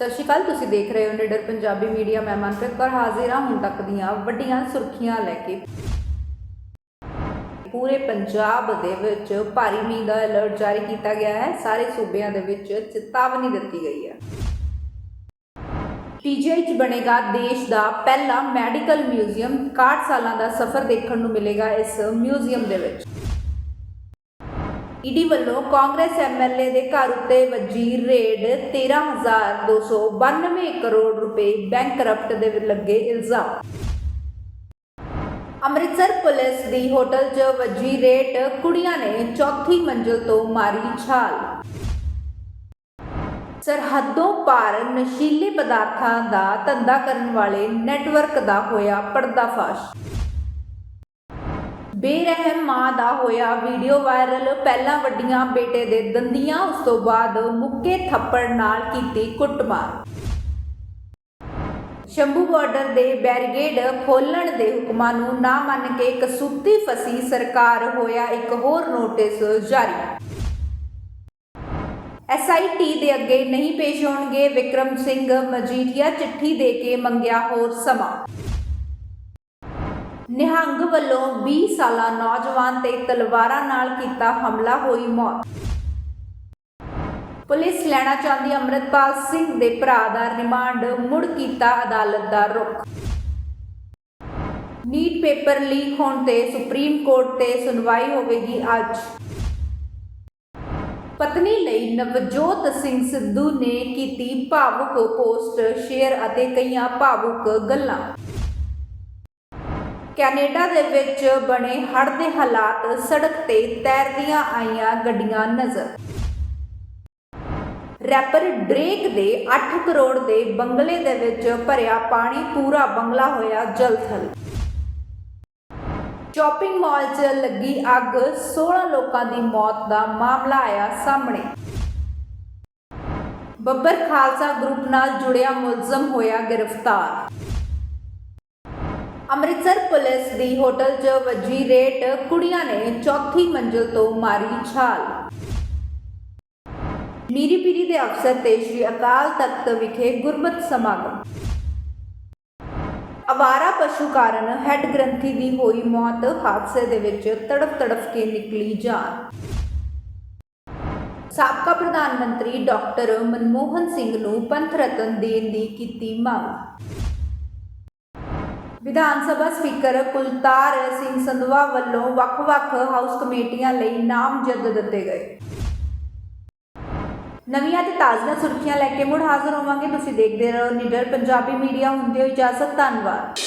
ਸਤਿ ਸ਼੍ਰੀ ਅਕਾਲ, ਤੁਸੀਂ ਦੇਖ ਰਹੇ ਹੋ ਨਿਡਰ ਪੰਜਾਬੀ ਮੀਡੀਆ, ਮੈਂ ਮਨਪ੍ਰੀਤ ਕੌਰ, ਹਾਜ਼ਰ ਹਾਂ ਹੁਣ ਤੱਕ ਦੀਆਂ ਵੱਡੀਆਂ ਸੁਰਖੀਆਂ ਲੈ ਕੇ। ਪੂਰੇ ਪੰਜਾਬ ਦੇ ਵਿੱਚ ਭਾਰੀ ਮੀਂਹ ਦਾ ਅਲਰਟ ਜਾਰੀ ਕੀਤਾ ਗਿਆ ਹੈ, ਸਾਰੇ ਸੂਬਿਆਂ ਦੇ ਵਿੱਚ ਚੇਤਾਵਨੀ ਦਿੱਤੀ ਗਈ ਹੈ। ਪੀਜੀਆਈ ਚ ਬਣੇਗਾ ਦੇਸ਼ ਦਾ ਪਹਿਲਾ ਮੈਡੀਕਲ ਮਿਊਜ਼ੀਅਮ 61 ਸਾਲਾਂ ਦਾ ਸਫ਼ਰ ਦੇਖਣ ਨੂੰ ਮਿਲੇਗਾ ਇਸ ਮਿਊਜ਼ੀਅਮ ਦੇ ਵਿੱਚ। ਈਡੀ ਵੱਲੋਂ ਕਾਂਗਰਸ ਐਮਐਲਏ ਦੇ ਘਰ ਉੱਤੇ ਵੱਜੀ ਰੇਡ 13292 ਕਰੋੜ ਰੁਪਏ ਬੈਂਕ ਕਰਪਟ ਦੇ ਲੱਗੇ ਇਲਜ਼ਾਮ। ਅੰਮ੍ਰਿਤਸਰ ਪੁਲਿਸ ਦੀ ਹੋਟਲ 'ਚ ਵੱਜੀ ਰੇਟ ਕੁੜੀਆਂ ਨੇ ਚੌਥੀ ਮੰਜ਼ਲ ਤੋਂ ਮਾਰੀ ਛਾਲ। ਸਰਹੱਦੋਂ ਪਾਰ ਨਸ਼ੀਲੇ ਪਦਾਰਥਾਂ ਦਾ ਧੰਦਾ ਕਰਨ ਵਾਲੇ ਨੈਟਵਰਕ ਦਾ ਹੋਇਆ ਪਰਦਾਫਾਸ਼। ਬੇਰਹਿਮ ਮਾਂ ਦਾ ਹੋਇਆ ਵੀਡੀਓ ਵਾਇਰਲ ਪਹਿਲਾਂ ਵੱਡੀਆਂ ਬੇਟੇ ਦੇ ਦੰਦੀਆਂ, ਉਸ ਤੋਂ ਬਾਅਦ ਮੁੱਕੇ ਥੱਪੜ ਨਾਲ ਕੀਤੀ ਕੁੱਟਮਾਰ। ਸ਼ੰਭੂ ਬਾਰਡਰ ਦੇ ਬੈਰੀਗੇਡ ਖੋਲਣ ਦੇ ਹੁਕਮਾਂ ਨੂੰ ਨਾ ਮੰਨ ਕੇ ਕਸੂਤੀ ਫਸੀ ਸਰਕਾਰ ਹੋਇਆ ਇੱਕ ਹੋਰ ਨੋਟਿਸ ਜਾਰੀ। ਐਸਆਈਟੀ ਦੇ ਅੱਗੇ ਨਹੀਂ ਪੇਸ਼ ਹੋਣਗੇ। ਵਿਕਰਮ ਸਿੰਘ ਮਜੀਠੀਆ ਚਿੱਠੀ ਦੇ ਕੇ ਮੰਗਿਆ ਹੋਰ ਸਮਾਂ। ਨਿਹੰਗ ਵੱਲੋਂ 20 ਸਾਲਾ ਨੌਜਵਾਨ ਤੇ ਤਲਵਾਰਾਂ ਨਾਲ ਕੀਤਾ ਹਮਲਾ, ਹੋਈ ਮੌਤ। ਪੁਲਿਸ ਲੈਣਾ ਚਾਹੁੰਦੀ ਅੰਮ੍ਰਿਤਪਾਲ ਸਿੰਘ ਦੇ ਭਰਾ ਦਾ ਰਿਮਾਂਡ, ਮੁੜ ਕੀਤਾ ਅਦਾਲਤ ਦਾ ਰੁਖ। ਨੀਟ ਪੇਪਰ ਲੀਕ ਹੋਣ ਤੇ ਸੁਪਰੀਮ ਕੋਰਟ ਤੇ ਸੁਣਵਾਈ ਹੋਵੇਗੀ ਅੱਜ। ਪਤਨੀ ਲਈ ਨਵਜੋਤ ਸਿੰਘ ਸਿੱਧੂ ਨੇ ਕੀਤੀ ਭਾਵੁਕ ਪੋਸਟ, ਸ਼ੇਅਰ ਅਤੇ ਕਈਆਂ ਭਾਵੁਕ ਗੱਲਾਂ। ਕੈਨੇਡਾ ਦੇ ਵਿੱਚ ਬਣੇ ਹੜ੍ਹ ਦੇ ਹਾਲਾਤ ਸੜਕ ਤੇ ਤੈਰਦੀਆਂ ਆਈਆਂ ਗੱਡੀਆਂ ਨਜ਼ਰ। ਰੈਪਰ ਡ੍ਰੇਕ ਦੇ 8 ਕਰੋੜ ਦੇ ਬੰਗਲੇ ਦੇ ਵਿੱਚ ਭਰਿਆ ਪਾਣੀ ਪੂਰਾ ਬੰਗਲਾ ਹੋਇਆ ਜਲਥਲ। ਸ਼ਾਪਿੰਗ ਮਾਲ 'ਚ ਲੱਗੀ ਅੱਗ 16 ਲੋਕਾਂ ਦੀ ਮੌਤ ਦਾ ਮਾਮਲਾ ਆਇਆ ਸਾਹਮਣੇ। ਬੱਬਰ ਖਾਲਸਾ ਗਰੁੱਪ ਨਾਲ ਜੁੜਿਆ ਮੁਲਜ਼ਮ ਹੋਇਆ ਗ੍ਰਿਫਤਾਰ। ਅੰਮ੍ਰਿਤਸਰ ਪੁਲਿਸ ਦੀ ਹੋਟਲ 'ਚ ਵੱਜੀ ਰੇਟ ਕੁੜੀਆਂ ਨੇ ਚੌਥੀ ਮੰਜ਼ਲ ਤੋਂ ਮਾਰੀ ਛਾਲ। ਮੀਰੀ ਪੀਰੀ ਦੇ ਅਫਸਰ ਤੇ ਸ਼੍ਰੀ ਅਕਾਲ ਤਖਤ ਵਿਖੇ ਗੁਰਮਤ ਸਮਾਗਮ। ਅਵਾਰਾ ਪਸ਼ੂ ਕਾਰਨ ਹੈੱਡ ਗ੍ਰੰਥੀ ਦੀ ਹੋਈ ਮੌਤ, ਹਾਦਸੇ ਦੇ ਵਿੱਚ ਤੜਫ ਤੜਫ ਕੇ ਨਿਕਲੀ ਜਾਨ। ਸਾਬਕਾ ਪ੍ਰਧਾਨ ਮੰਤਰੀ ਡਾਕਟਰ ਮਨਮੋਹਨ ਸਿੰਘ ਨੂੰ ਪੰਥ ਰਤਨ ਦੇਣ ਦੀ ਕੀਤੀ ਮੰਗ। ਵਿਧਾਨ ਸਭਾ ਸਪੀਕਰ ਕੁਲਤਾਰ ਸਿੰਘ ਸੰਧਵਾ ਵੱਲੋਂ ਵੱਖ-ਵੱਖ ਹਾਊਸ ਕਮੇਟੀਆਂ ਲਈ ਨਾਮਜ਼ਦ ਦਿੱਤੇ ਗਏ। ਨਵੀਆਂ ਤੇ ਤਾਜ਼ੀਆਂ ਸੁਰਖੀਆਂ ਲੈ ਕੇ ਮੁੜ ਹਾਜ਼ਰ ਹੋਵਾਂਗੇ। ਤੁਸੀਂ ਦੇਖਦੇ ਰਹੋ ਨਿਡਰ ਪੰਜਾਬੀ ਮੀਡੀਆ। ਹੁੰਦੇ ਹੋ ਇਜਾਜ਼ਤ, ਧੰਨਵਾਦ।